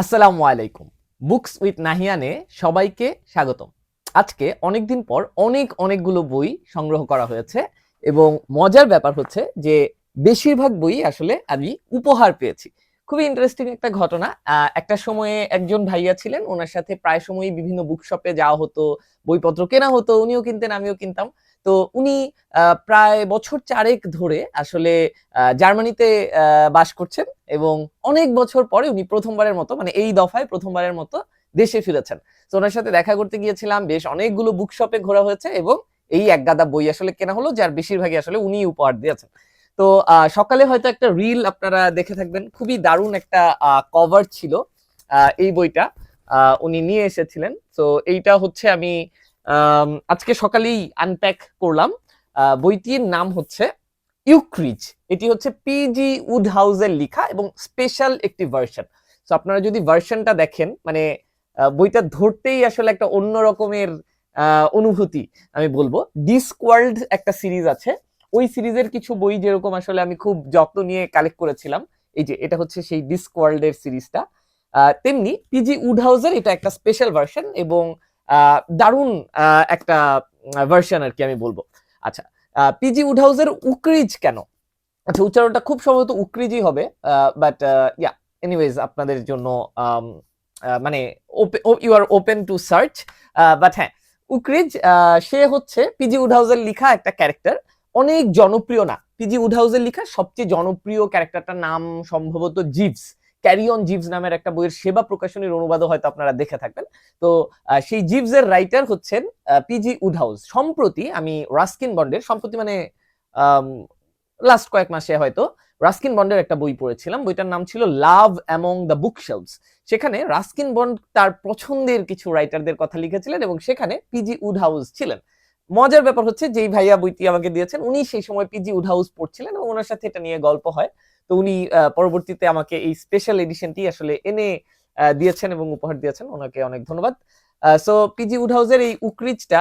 আসসালামু আলাইকুম। Books with নাহিয়ানে সবাইকে স্বাগতম। আজকে অনেকদিন পর অনেক অনেকগুলো বই সংগ্রহ করা হয়েছে এবং মজার ব্যাপার হচ্ছে যে বেশিরভাগ বই আসলে আমি উপহার পেয়েছি। খুবই ইন্টারেস্টিং একটা ঘটনা। একটা সময়ে একজন ভাইয়া ছিলেন, ওনার সাথে প্রায় সময়ই বিভিন্ন বুক শপে যাওয়া হতো, বইপত্র কেনা হতো, উনিও কিনতেন, আমিও কিনতাম। তো উনি প্রায় বছর চারেক ধরে আসলে জার্মানিতে বাস করছেন এবং অনেক বছর পরে উনি প্রথমবারের মতো মানে এই দফায় প্রথমবারের মতো দেশে ফিরেছেন। তো ওনার সাথে দেখা করতে গিয়েছিলাম বেশ অনেকগুলো বুক শপে ঘোরা হয়েছে এবং এই এক গাদা বই আসলে কেনা হলো যার বেশিরভাগই আসলে উনি উপহার দিয়েছেন। তো সকালে হয়তো একটা রিল আপনারা দেখে থাকবেন খুবই দারুণ একটা কভার ছিল এই বইটা উনি নিয়ে এসেছিলেন। তো এইটা হচ্ছে আম, আজকে সকালেই আনপ্যাক করলাম। বইটির নাম হচ্ছে ইউক্রিজ এটি হচ্ছে পিজি উড হাউসের লেখা এবং স্পেশাল একটি ভার্সন তো আপনারা যদি ভার্সনটা দেখেন মানে বইটা ধরতেই আসলে একটা অন্য রকমের অনুভূতি, আমি বলব। ডিসকওয়ার্ল্ড একটা সিরিজ আছে। ওই সিরিজের কিছু বই যেরকম আসলে আমি খুব যত্ন নিয়ে কালেক্ট করেছিলাম, এই যে, এটা হচ্ছে সেই ডিসকওয়ার্ল্ড এর সিরিজটা তেমনি পিজি উড হাউসের এটা একটা স্পেশাল ভার্সন এবং দারুণ একটা ভার্সন আর কি আমি বলব। আচ্ছা পিজি উড হাউসের উকরিজ কেন? আচ্ছা উচ্চারণটা খুব সম্ভবত উকরিজই হবে বাট ইয়া এনিওয়েজ আপনাদের জন্য মানে you are open to search but হ্যাঁ উকরিজ সে হচ্ছে পিজি উড হাউসের লেখা একটা ক্যারেক্টার অনেক জনপ্রিয় না। পিজি উড হাউসের লেখা সবচেয়ে জনপ্রিয় ক্যারেক্টারটার নাম সম্ভবত জিভস ক্যারিয়ন জিভস নামের একটা বইয়ের সেবা প্রকাশনীর অনুবাদও হয়তো আপনারা দেখে থাকবেন। তো সেই জিভস এর রাইটার হচ্ছেন পিজি উডহাউস সম্প্রতি আমি রাস্কিন বন্ডের সম্প্রতি মানে লাস্ট কয়েক মাসে হয়তো রাস্কিন বন্ডের একটা বই পড়েছিলাম। বইটার নাম ছিল love among the bookshelves সেখানে রাস্কিন বন্ড তার পছন্দের কিছু রাইটারদের কথা লিখেছিলেন এবং সেখানে পিজি উডহাউস ছিলেন। মজার ব্যাপার হচ্ছে, যেই ভাইয়া বইটি আমাকে দিয়েছেন, উনি সেই সময় পিজি উডহাউস পড়ছিলেন এবং ওনার সাথে এটা নিয়ে গল্প হয়। তো উনি পরবর্তীতে আমাকে এই স্পেশাল এডিশনটি আসলে এনে দিয়েছেন এবং উপহার দিয়েছেন। ওনাকে অনেক ধন্যবাদ। সো পিজি উডহাউসের এই উকরিজটা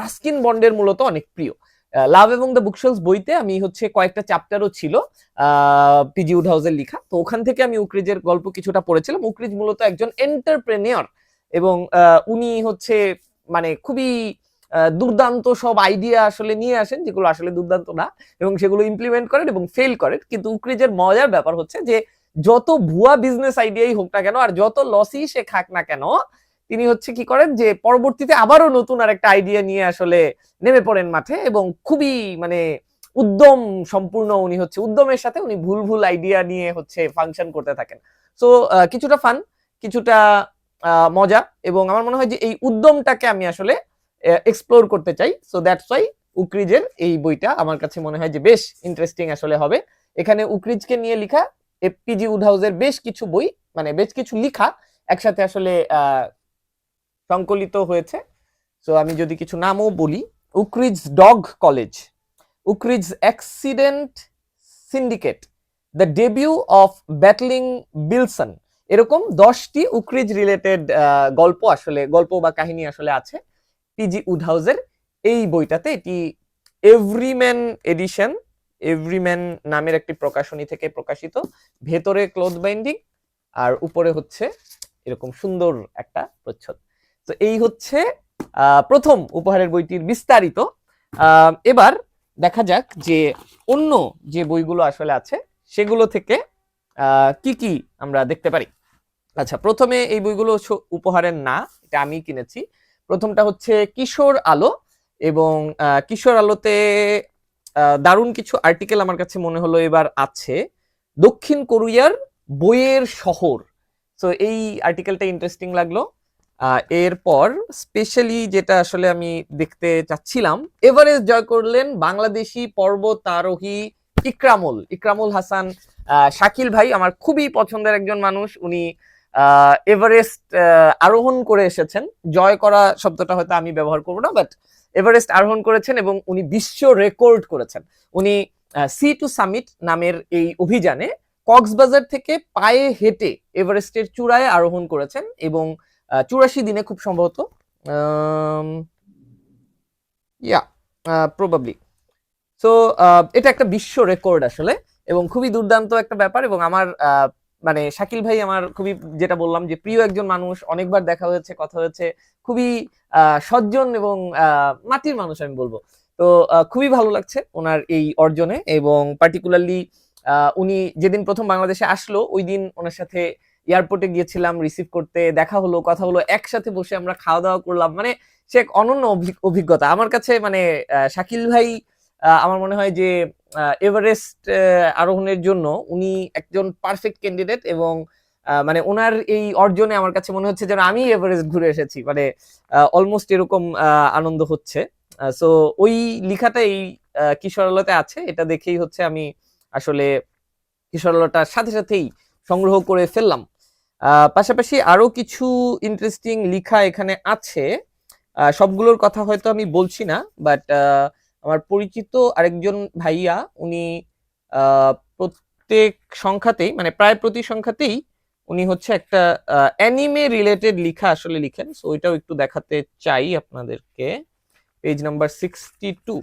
রাস্কিন বন্ডের মূলত অনেক প্রিয়। লাভ এবং দ্য বুকশেলস বইতে আমি হচ্ছে কয়েকটা চ্যাপ্টারও ছিল পিজি উডহাউসের লেখা। তো ওখান থেকে আমি উকরিজের গল্প কিছুটা পড়েছিলাম। উকরিজ মূলত একজন এন্টারপ্রেনিয়র এবং উনি হচ্ছে মানে খুবই দুর্দান্ত সব আইডিয়া আসলে নিয়ে আসেন, যেগুলো আসলে দুর্দান্ত না, এবং সেগুলো ইমপ্লিমেন্ট করেন এবং ফেল করেন। কিন্তু উকরিজের মজার ব্যাপার হচ্ছে যে, যত ভুয়া বিজনেস আইডিয়াই হোক না কেন, আর যত লসই সে খাক না কেন, তিনি হচ্ছে কি করেন যে, পরবর্তীতে আবারও নতুন আর একটা আইডিয়া নিয়ে আসলে নেমে পড়েন মাঠে এবং খুবই মানে উদ্যম সম্পূর্ণ উনি হচ্ছে, উদ্যমের সাথে উনি ভুল ভুল আইডিয়া নিয়ে হচ্ছে ফাংশন করতে থাকেন। সো কিছুটা ফান কিছুটা মজা এবং আমার মনে হয় যে এই উদ্যমটাকে আমি আসলে এক্সপ্লোর করতে চাই। সো দ্যাটস ওয়াই উকরিজের এই বইটা আমার কাছে মনে হয় যে বেশ ইন্টারেস্টিং আসলে হবে। এখানে উকরিজকে নিয়ে লেখা এপিজি উডহাউসের বেশ কিছু বই মানে বেশ কিছু লেখা একসাথে আসলে সংকলিত হয়েছে। সো আমি যদি কিছু নামও বলি, Ukridge dog college, Ukridge accident syndicate, the debut of Battling Billson. এরকম দশটি উকরিজ রিলেটেড গল্প আসলে, গল্প বা কাহিনী আসলে আছে। পিজি উডহাউসের এই বইটাতে এটি এভরিম্যান এডিশন এভরিম্যান নামের একটি প্রকাশনী থেকে প্রকাশিত, ভেতরে ক্লোথ বাইন্ডিং আর উপরে হচ্ছে এরকম সুন্দর একটা প্রচ্ছদ। তো এই হচ্ছে প্রথম উপহারের বইটির বিস্তারিত। এবার দেখা যাক যে অন্য যে বইগুলো আসলে আছে, সেগুলো থেকে কি কি আমরা দেখতে পারি। আচ্ছা প্রথমে এই বইগুলো উপহারের না, এটা আমি কিনেছি। প্রথমটা হচ্ছে কিশোর আলো এবং কিশোর আলোতে দারুণ কিছু আর্টিকেল আমার কাছে মনে হলো এবার আছে। দক্ষিণ কোরিয়ার বইয়ের শহর। তো এই আর্টিকেলটা ইন্টারেস্টিং লাগল। এরপর স্পেশালি যেটা আসলে আমি দেখতে চাচ্ছিলাম এভারেস্ট জয় করলেন বাংলাদেশি পর্বতারোহী ইকরামুল। ইকরামুল হাসান শাকিল ভাই, আমার খুবই পছন্দের একজন মানুষ। উনি এভারেস্ট আরোহণ করে এসেছেন। জয় করা শব্দটা হয়তো আমি ব্যবহার করব না বাট এভারেস্ট আরোহণ করেছেন এবং উনি বিশ্ব রেকর্ড করেছেন। উনি সি টু সামিট নামের এই অভিযানে কক্সবাজার থেকে পায়ে হেঁটে এভারেস্টের চূড়ায় আরোহণ করেছেন এবং চুরাশি দিনে খুব সম্ভবত ইয়া প্রবাবলি সো এটা একটা বিশ্ব রেকর্ড আসলে এবং খুবই দুর্দান্ত একটা ব্যাপার এবং আমার মানে শাকিল ভাই আমার খুবই যেটা বললাম যে প্রিয় একজন মানুষ, অনেকবার দেখা হয়েছে, কথা হয়েছে, খুবই সজ্জন এবং মাটির মানুষ আমি বলব। তো খুবই ভালো লাগছে ওনার এই অর্জনে এবং পার্টিকুলারলি উনি যেদিন প্রথম বাংলাদেশে আসলো, ওই দিন ওনার সাথে এয়ারপোর্টে গিয়েছিলাম রিসিভ করতে, দেখা হলো, কথা হলো, একসাথে বসে আমরা খাওয়া দাওয়া করলাম। মানে সে এক অনন্য অভি- অভিজ্ঞতা। আমার কাছে মানে শাকিল ভাই আমার মনে হয় যে এভারেস্ট আরোহণের জন্য উনি একজন পারফেক্ট ক্যান্ডিডেট এবং মানে ওনার এই অর্জনে আমার কাছে মনে হচ্ছে যেন আমি এভারেস্ট ঘুরে এসেছি। মানে অলমোস্ট এরকম আনন্দ হচ্ছে। সো ওই লেখাটা এই আহ, কিশোরালয়তে আছে। এটা দেখেই হচ্ছে আমি আসলে কিশোরালয়টার সাথে সাথেই সংগ্রহ করে ফেললাম। পাশাপাশি আরও কিছু ইন্টারেস্টিং লেখা এখানে আছে। সবগুলোর কথা হয়তো আমি বলছি না বাট আমার পরিচিত আরেকজন ভাইয়া, উনি প্রত্যেক সংখ্যাতেই মানে প্রায় প্রতি সংখ্যাতেই উনি হচ্ছে একটা অ্যানিমে রিলেটেড লেখা আসলে লিখেন। সো ওইটাও একটু দেখাতে চাই আপনাদেরকে। পেজ নাম্বার সিক্সটি টু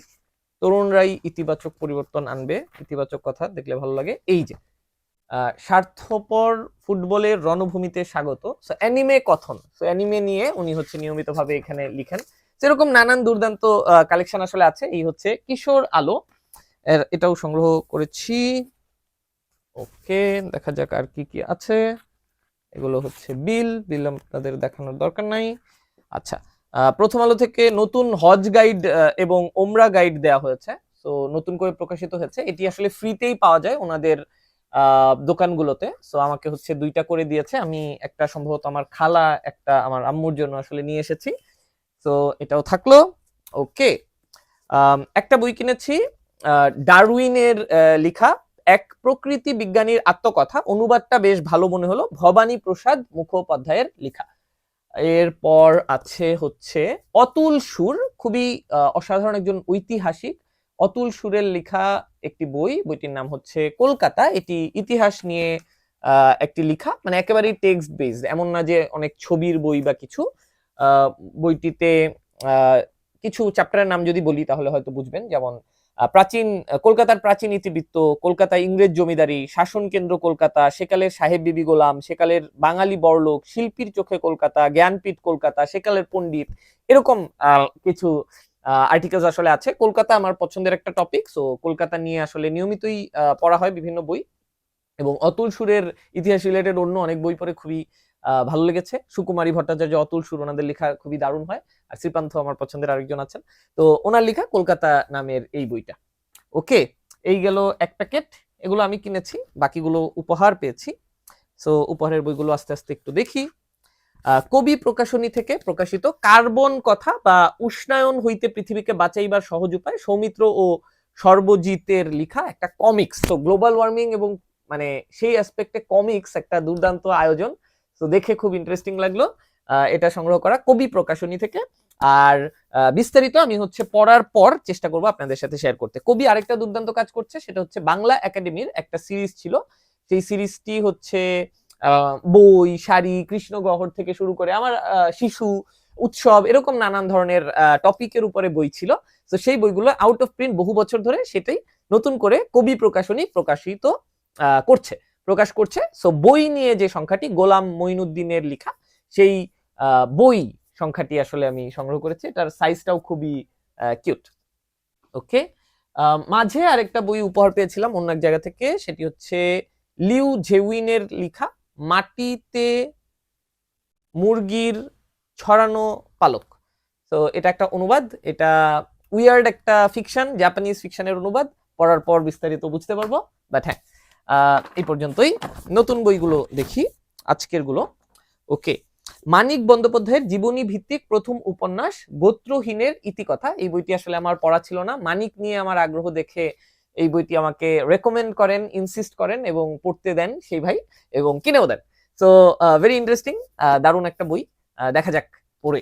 তরুণ রাই ইতিবাচক পরিবর্তন আনবে। ইতিবাচক কথা, দেখলে ভালো লাগে। এই যে স্বার্থপর ফুটবলের রণভূমিতে স্বাগত। সো অ্যানিমে কথন। সো অ্যানিমে নিয়ে উনি হচ্ছে নিয়মিতভাবে এখানে লিখেন। সেরকম নানান দুর্দান্ত কালেকশন আসলে আছে। এই হচ্ছে কিশোর আলো। এটাও সংগ্রহ করেছি। ওকে দেখা যাক আর কি কি আছে। এগুলো হচ্ছে বিল। বিল আপনাদের দেখানোর দরকার নাই। আচ্ছা প্রথম আলো থেকে নতুন হজ গাইড এবং ওমরা গাইড দেওয়া হয়েছে। তো নতুন করে প্রকাশিত হয়েছে। এটি আসলে ফ্রিতেই পাওয়া যায় ওনাদের দোকানগুলোতে। সো আমাকে হচ্ছে দুইটা করে দিয়েছে। আমি একটা সম্ভবত আমার খালা, একটা আমার আম্মুর জন্য আসলে নিয়ে এসেছি। তো এটাও থাকল। ওকে একটা বই কিনেছি ডারউইনের লেখা, এক প্রকৃতি বিজ্ঞানীর আত্মকথা অনুবাদটা বেশ ভালো মনে হলো, ভবানী প্রসাদ মুখোপাধ্যায়ের লেখা। এরপর আছে হচ্ছে, অতুল সুর খুবই অসাধারণ একজন ঐতিহাসিক। অতুল সুরের লেখা একটি বই, বইটির নাম হচ্ছে কলকাতা এটি ইতিহাস নিয়ে একটি লেখা মানে একেবারেই টেক্সট বেসড এমন না যে অনেক ছবির বই বা কিছু। বইটিতে কিছু চ্যাপ্টারের নাম যদি বলি তাহলে হয়তো বুঝবেন। যেমন প্রাচীন, কলকাতার প্রাচীন ইতিবৃত্ত, কলকাতা ইংরেজ জমিদারি, শাসন কেন্দ্র কলকাতা, সেকালের সাহেব বিবি গোলাম, সেকালের বাঙালি বড়লোক, শিল্পীর চোখে কলকাতা, জ্ঞানপীঠ কলকাতা, সেকালের পণ্ডিত, এরকম কিছু আর্টিকেলস আসলে আছে। কলকাতা আমার পছন্দের একটা টপিক সো কলকাতা নিয়ে আসলে নিয়মিতই পড়া হয় বিভিন্ন বই এবং অতুল সুরের ইতিহাস রিলেটেড অন্য অনেক বই পড়ে খুবই ভালো লেগেছে। সুকুমারী ভট্টাচার্য, অতুল সুর ওনাদের লেখা খুবই দারুণ হয়। আর শ্রীপান্থ আমার পছন্দের আরেকজন আছেন। তো ওনার লেখা কলকাতা নামের এই বইটা। ওকে, এই গেল এক প্যাকেট এগুলো আমি কিনেছি, বাকিগুলো উপহার পেয়েছি। সো উপহারের বইগুলো আস্তে আস্তে একটু দেখি। কবি প্রকাশনী থেকে প্রকাশিত কার্বন কথা বা উষ্ণায়ন হইতে পৃথিবীকে বাঁচাইবার সহজ উপায় সৌমিত্র ও সর্বজিতের লিখা একটা কমিক্স তো গ্লোবাল ওয়ার্মিং এবং মানে সেই অ্যাসপেক্টে কমিক্স একটা দুর্দান্ত আয়োজন। তো দেখে খুব ইন্টারেস্টিং লাগল। এটা সংগ্রহ করা কবি প্রকাশনী থেকে। আর বিস্তারিত আমি হচ্ছে পড়ার পর চেষ্টা করব আপনাদের সাথে শেয়ার করতে। কবি আরেকটা দুর্দান্ত কাজ করছে, সেটা হচ্ছে বাংলা একাডেমির একটা সিরিজ ছিল। সেই সিরিজটি হচ্ছে বই, শাড়ি কৃষ্ণগহর থেকে শুরু করে আমার শিশু, উৎসব এরকম নানান ধরনের টপিকের উপরে বই ছিল। তো সেই বইগুলো আউট অফ প্রিন্ট বহু বছর ধরে সেটাই নতুন করে কবি প্রকাশনী প্রকাশিত করছে। প্রকাশ করছে। সো বই নিয়ে যে সংখ্যাটি, গোলাম মঈনুদ্দিনের লেখা, সেই বই সংখ্যাটি আসলে আমি সংগ্রহ করেছি। এটার সাইজটাও খুবই কিউট ওকে মাঝে আরেকটা বই উপহার পেয়েছিলাম অন্য এক জায়গা থেকে, সেটি হচ্ছে লিউ জেউইনের লেখা, মাটিতে মুরগির ছড়ানো পালক। তো এটা একটা অনুবাদ, এটা উইয়ার্ড একটা ফিকশন জাপানিজ ফিকশনের অনুবাদ, পড়ার পর বিস্তারিত বুঝতে পারব বাট হ্যাঁ। এই পর্যন্তই। নতুন বইগুলো দেখি, আজকেরগুলো। ওকে মানিক বন্দ্যোপাধ্যায়ের জীবনী ভিত্তিক প্রথম উপন্যাস গোত্রহীনের ইতিকথা। এই বইটি আসলে আমার পড়া ছিল না। মানিক নিয়ে আমার আগ্রহ দেখে এই বইটি আমাকে রেকমেন্ড করেন ইনসিস্ট করেন এবং পড়তে দেন সেই ভাই এবং কিনেও দেন। সো ভেরি ইন্টারেস্টিং দারুণ একটা বই। দেখা যাক পড়ে।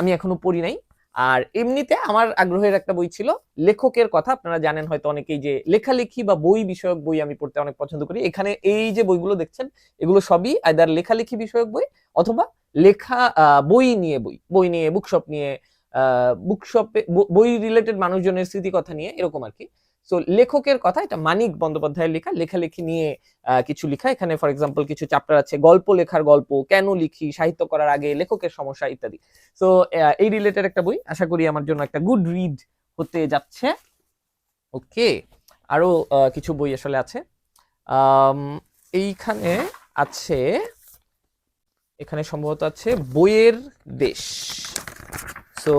আমি এখনও পড়ি নাই। আর এমনিতে আমার আগ্রহের একটা বই ছিল লেখকের কথা। আপনারা জানেন হয়তো অনেকেই যে লেখালেখি বা বই বিষয়ক বই আমি পড়তে অনেক পছন্দ করি। এখানে এই যে বইগুলো দেখছেন, এগুলো সবই আয়দার লেখালেখি বিষয়ক বই অথবা লেখা বই নিয়ে বই বই নিয়ে বুকশপ নিয়ে বুকশপে বই রিলেটেড মানুষজনের স্মৃতি কথা নিয়ে, এরকম আর কি সো লেখকের কথা, এটা মানিক বন্দ্যোপাধ্যায়ের লেখা, লেখালেখি নিয়ে কিছু লেখা। এখানে ফর এক্সাম্পল কিছু চ্যাপ্টার আছে, গল্প লেখার গল্প, কেন লিখি, সাহিত্য করার আগে, লেখকের সমস্যা ইত্যাদি। সো এই রিলেটেড একটা বই, আশা করি আমার জন্য একটা গুড রিড হতে যাচ্ছে। ওকে আরও কিছু বই আসলে আছে। এইখানে আছে, এখানে সম্ভবত আছে, বইয়ের দেশ। সো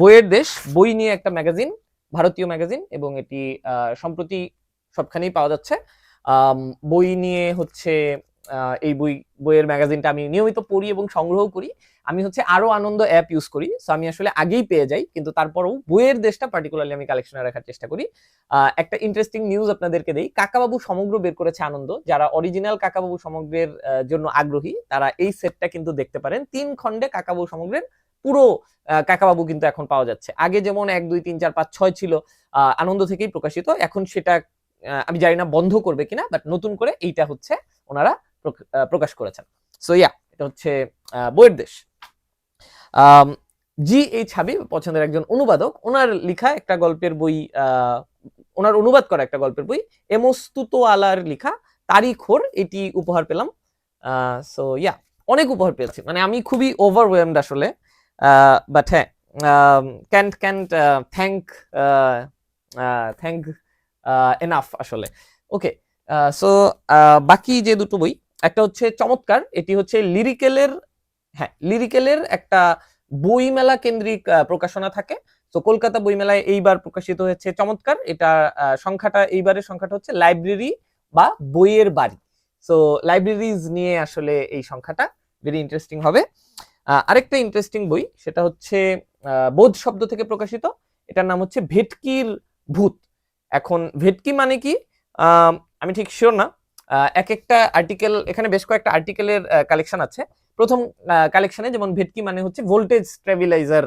বইয়ের দেশ, বই নিয়ে একটা ম্যাগাজিন ভারতীয় ম্যাগাজিন এবং এটি সম্প্রতি সবখানেই পাওয়া যাচ্ছে। বই নিয়ে হচ্ছে এই বই, বইয়ের ম্যাগাজিনটা আমি নিয়মিত পড়ি এবং সংগ্রহ করি। আমি হচ্ছে আরও আনন্দ অ্যাপ ইউজ করি সো আমি আসলে আগেই পেয়ে যাই, কিন্তু তারপরেও বইয়ের দেশটা পার্টিকুলারলি আমি কালেকশনে রাখার চেষ্টা করি। একটা ইন্টারেস্টিং নিউজ আপনাদেরকে দেই, কাকাবাবু সমগ্র বের করেছে আনন্দ। যারা অরিজিনাল কাকাবাবু সমগ্রের জন্য আগ্রহী, তারা এই সেটটা কিন্তু দেখতে পারেন। তিন খণ্ডে কাকাবাবু সমগ্রের পুরো কাকাবাবু কিন্তু এখন পাওয়া যাচ্ছে। আগে যেমন এক, দুই, তিন, চার, পাঁচ, ছয় ছিল আনন্দ থেকেই প্রকাশিত। এখন সেটা আমি জানি না বন্ধ করবে কিনা বাট নতুন করে এইটা হচ্ছে ওনারা প্রকাশ করেছেন। সো ইয়া এটা হচ্ছে বইয়ের দেশ। জি এইচ হাবিব পছন্দের একজন অনুবাদক, ওনার লেখা একটা গল্পের বই ওনার অনুবাদ করা একটা গল্পের বই এমস্তুতো আলার লেখা তারিখোর এটি উপহার পেলাম। সো ইয়া অনেক উপহার পেয়েছি। মানে আমি খুবই ওভারওয়েমড আসলে। হ্যাঁ can't can't thank thank enough আসলে। ওকে সো বাকি যে দুটো বই, একটা হচ্ছে চমৎকার, এটি হচ্ছে লিরিকেলের হ্যাঁ লিরিকেলের একটা বইমেলা কেন্দ্রিক প্রকাশনা থাকে। তো কলকাতা বইমেলায় এইবার প্রকাশিত হয়েছে চমৎকার, এটা সংখ্যাটা, এইবারের সংখ্যাটা হচ্ছে লাইব্রেরি বা বইয়ের বাড়ি। সো লাইব্রেরিজ নিয়ে আসলে এই সংখ্যাটা ভেরি ইন্টারেস্টিং হবে। আরেকটা ইন্টারেস্টিং বই, সেটা হচ্ছে বোধ শব্দ থেকে প্রকাশিত। এটার নাম হচ্ছে ভেটকির ভূত। এখন, ভেটকি মানে কি? আমি ঠিক শিওর না। এক একটা আর্টিকেল এখানে বেশ কয়েকটা আর্টিকেলের কালেকশন আছে। প্রথম কালেকশনে যেমন ভেটকি মানে হচ্ছে ভোল্টেজ স্টেবিলাইজার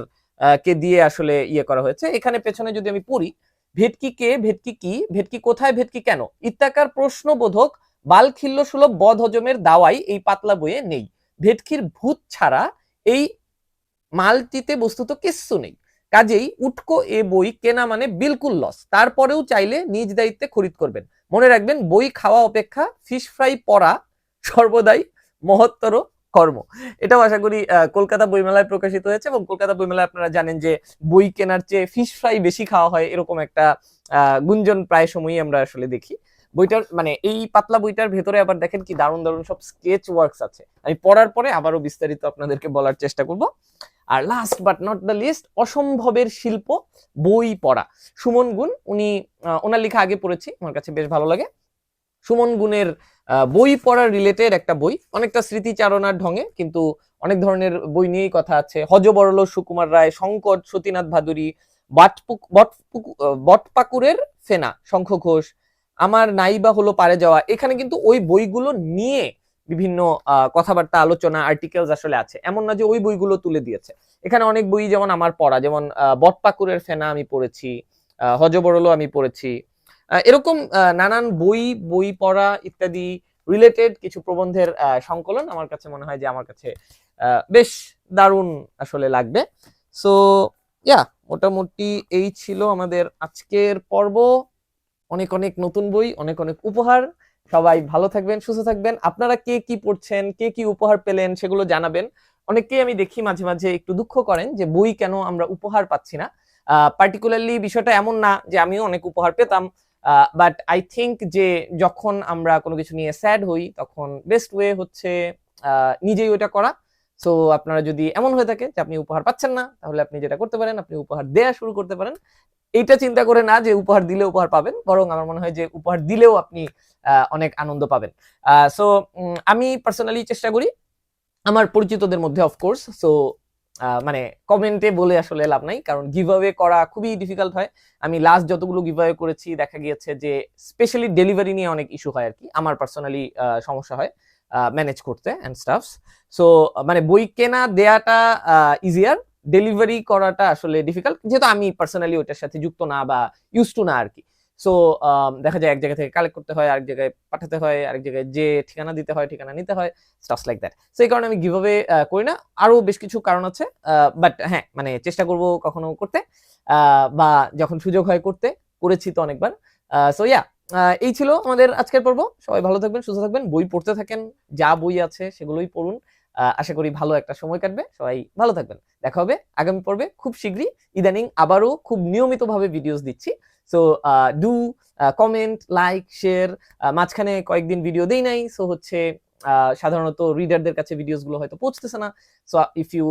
কে দিয়ে আসলে ইয়ে করা হয়েছে। এখানে পেছনে যদি আমি পড়ি, ভেটকি কে, ভেটকি কি, ভেটকি কোথায়, ভেটকি কেন? ইত্যাকার প্রশ্নবোধক বালখিল্য সুলভ বদ হজমের দাওয়াই এই পাতলা বইয়ে নেই। ভেটকির ভূত ছাড়া এই মালটিতে বস্তুত কিচ্ছু নেই। কাজেই উটকো এ বই কেনা মানে বিলকুল লস তারপরেও চাইলে নিজ দায়িত্বে খরিদ করবেন। মনে রাখবেন, বই খাওয়া অপেক্ষা ফিশ ফ্রাই পড়া সর্বদাই মহত্তর কর্ম। এটাও আশা করি কলকাতা বইমেলায় প্রকাশিত হয়েছে এবং কলকাতা বইমেলায় আপনারা জানেন যে বই কেনার চেয়ে ফিশ ফ্রাই বেশি খাওয়া হয় এরকম একটা গুঞ্জন প্রায় সময়ই আমরা আসলে দেখি। বইটার মানে এই পাতলা বইটার ভেতরে আবার দেখেন কি দারুণ দারুণ সব স্কেচ ওয়ার্কস আছে। আমি পড়ার পরে আবারও বিস্তারিত আপনাদেরকে বলার চেষ্টা করব। আর last but not the least অসম্ভবের শিল্প বই পড়া। সুমন গুণ, উনি ওনার লেখা আগে পড়েছি, আমার কাছে বেশ ভালো লাগে। সুমন গুণের বই পড়ার রিলেটেড একটা বই, অনেকটা স্মৃতিচারণার ঢঙে, কিন্তু অনেক ধরনের বই নিয়েই কথা আছে। হজবরল সুকুমার রায়, শঙ্কর সতীনাথ ভাদুরী, বাটপুক- বটপুকু- বটপাকুরের ফেনা, শঙ্খ ঘোষ আমার নাইবা হলো পারে যাওয়া। এখানে কিন্তু ওই বইগুলো নিয়ে বিভিন্ন কথাবার্তা আলোচনা আর্টিকেলস আসলে আছে। এমন না যে ওই বইগুলো তুলে দিয়েছে। এখানে অনেক বই যেমন আমার পড়া যেমন বটপাকুরের ফেনা আমি পড়েছি আহ, হজবরলও আমি পড়েছি। এরকম নানান বই বই পড়া ইত্যাদি রিলেটেড কিছু প্রবন্ধের সংকলন আমার কাছে মনে হয় যে আমার কাছে বেশ দারুণ আসলে লাগবে। সো ইয়া মোটামুটি এই ছিল আমাদের আজকের পর্ব। অনেক অনেক নতুন বই, অনেক অনেক উপহার। সবাই ভালো থাকবেন, সুস্থ থাকবেন। আপনারা কে কি পড়ছেন, কে কি উপহার পেলেন সেগুলো জানাবেন। অনেককেই আমি দেখি মাঝে মাঝে একটু দুঃখ করেন যে বই কেন আমরা উপহার পাচ্ছি না। পার্টিকুলারলি বিষয়টা এমন না যে আমিও অনেক উপহার পেতাম। বাট আই থিংক যে যখন আমরা কোনো কিছু নিয়ে স্যাড হই, তখন বেস্ট ওয়ে হচ্ছে নিজেই ওটা করা। সো আপনারা যদি এমন হয়ে থাকে যে আপনি উপহার পাচ্ছেন না, তাহলে আপনি যেটা করতে পারেন, আপনি উপহার দেয়া শুরু করতে পারেন। এইটা চিন্তা করে না যে উপহার দিলে উপহার পাবেন, বরং আমার মনে হয় যে উপহার দিলেও আপনি অনেক আনন্দ পাবেন। সো আমি পার্সোনালি চেষ্টা করি, আমার পরিচিতদের মধ্যে অফকোর্স সো মানে কমেন্টে বলে আসলে লাভ নাই, কারণ গিভ অ্যাওয়ে করা খুবই ডিফিকাল্ট হয়। আমি লাস্ট যতগুলো গিভ অ্যাওয়ে করেছি, দেখা গিয়েছে যে স্পেশালি ডেলিভারি নিয়ে অনেক ইস্যু হয় আর কি। আমার পার্সোনালি সমস্যা হয় ম্যানেজ করতে অ্যান্ড স্টাফস সো মানে বই কেনা দেয়াটা ইজিয়ার ডেলিভারি করাটা আসলে ডিফিকাল্ট যেহেতু আমি পার্সোনালি ওটার সাথে যুক্ত না বা ইউজ টু না আর কি সো দেখা যায় এক জায়গা থেকে কালেক্ট করতে হয়, আরেক জায়গায় পাঠাতে হয়, আরেক জায়গায় যে ঠিকানা দিতে হয়, ঠিকানা নিতে হয় স্টাফস লাইক দ্যাট সেই কারণে আমি গিভঅ্যাওয়ে করি না। আরও বেশ কিছু কারণ আছে বাট হ্যাঁ মানে চেষ্টা করব কখনো করতে বা যখন সুযোগ হয় করতে। করেছি তো অনেকবার। সো ইয়া এই ছিল আমাদের আজকের পর্ব। সবাই ভালো থাকবেন, সুস্থ থাকবেন, বই পড়তে থাকেন, যা বই আছে সেগুলোই পড়ুন। আশা করি ভালো একটা সময় কাটবে। সবাই ভালো থাকবেন। দেখা হবে আগামী পর্বে খুব শীঘ্রই। ইদানিং আবারও খুব নিয়মিতভাবে ভিডিওস দিচ্ছি। So do comment like share মাঝখানে কয়েকদিন ভিডিও দেই নাই। সো হচ্ছে সাধারণত রিডারদের কাছে ভিডিওসগুলো হয়তো পৌঁছতেছে না। So if you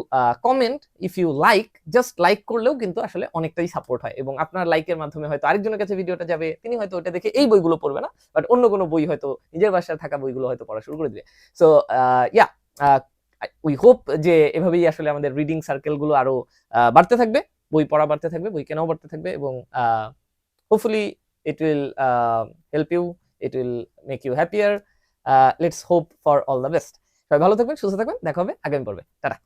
comment if you like just like করলেও কিন্তু আসলে অনেকটাই সাপোর্ট হয়। এবং আপনার লাইকের মাধ্যমে হয়তো আরেকজনের কাছে ভিডিওটা যাবে। তিনি হয়তো ওটা দেখে এই বইগুলো পড়বে না। বাট অন্য কোনো বই হয়তো নিজের বাসায় থাকা বইগুলো হয়তো পড়া শুরু করে দিবে। সো ইয়া উই হোপ যে এভাবেই আসলে আমাদের রিডিং সার্কেলগুলো আরও আহ, বাড়তে থাকবে বই পড়া বাড়তে থাকবে বই কেনাও বাড়তে থাকবে এবং hopefully it will help you it will make you happier let's hope for all the best সবাই ভালো থাকবেন সুস্থ থাকবেন দেখা হবে আগামী পর্বে। টাটা।